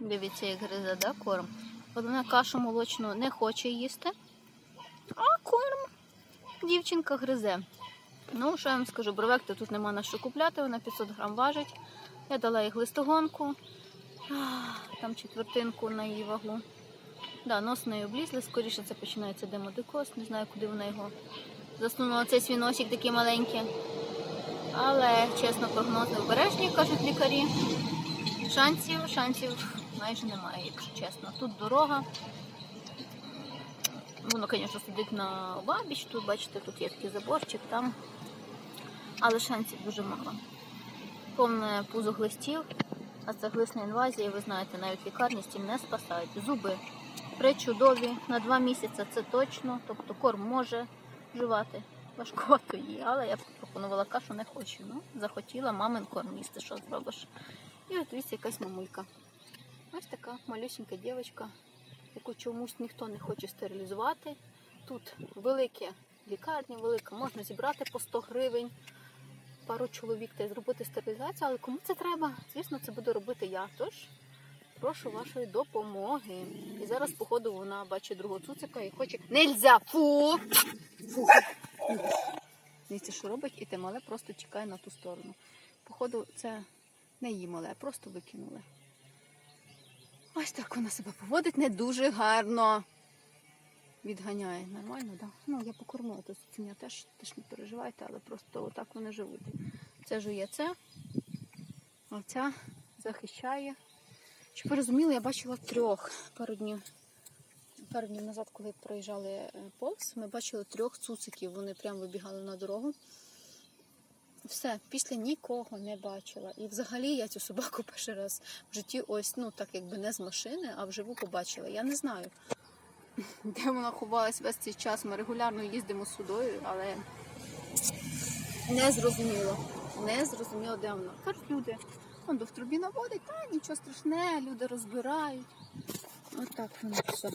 Дивіться, як гризе, да, корм. Вона кашу молочну не хоче їсти, а корм дівчинка гризе. Ну, що я вам скажу, бровекти тут нема на що купляти, вона 500 грам важить. Я дала їй глистогонку, там четвертинку на її вагу. Да, нос нею облізли, скоріше це починається демодикоз, не знаю, куди вона його засунула. Цей свій носик такий маленький. Але, чесно, прогнози обережні, кажуть лікарі. Шансів, шансів майже немає, якщо чесно. Тут дорога. Воно, звісно, сидить на бабіч, тут, бачите, тут є такий заборчик там. Але шансів дуже мало. Повне пузо глистів, а це глисна інвазія, ви знаєте, навіть лікарні з не спасають. Зуби причудові, на два місяці це точно. Тобто корм може жувати. Важкувато її, але я пропонувала кашу, не хочу. Ну, захотіла мамин корм їсти, що зробиш. І от дивіться, якась мамулька. Ось така малюсенька дівчинка, яку чомусь ніхто не хоче стерилізувати. Тут велике лікарня, велика, можна зібрати по 100 гривень, пару чоловік та зробити стерилізацію, але кому це треба? Звісно, це буду робити я. Тож прошу вашої допомоги. І зараз, походу, вона бачить другого цуцика і хоче. Нельзя! Фу! Фу! Дивіться, що робить, і те мале просто чекає на ту сторону. Походу, це не її мале, просто викинули. Ось так вона себе поводить не дуже гарно. Відганяє нормально, так? Ну, я покормила то цуценя теж, теж не переживайте, але просто отак вони живуть. Це жує це, а ця захищає. Щоб ви розуміли, я бачила трьох пару днів. Пару днів назад, коли проїжджали е, повз, ми бачили трьох цуциків. Вони прямо вибігали на дорогу. Все, після нікого не бачила. І взагалі я цю собаку перший раз в житті ось, ну так якби не з машини, а вживу побачила. Я не знаю, де вона ховалась весь цей час. Ми регулярно їздимо сюди, але не зрозуміло. Не зрозуміло, де вона. Кажуть люди, он в трубі наводить, та нічого страшне, люди розбирають. Отак воно все.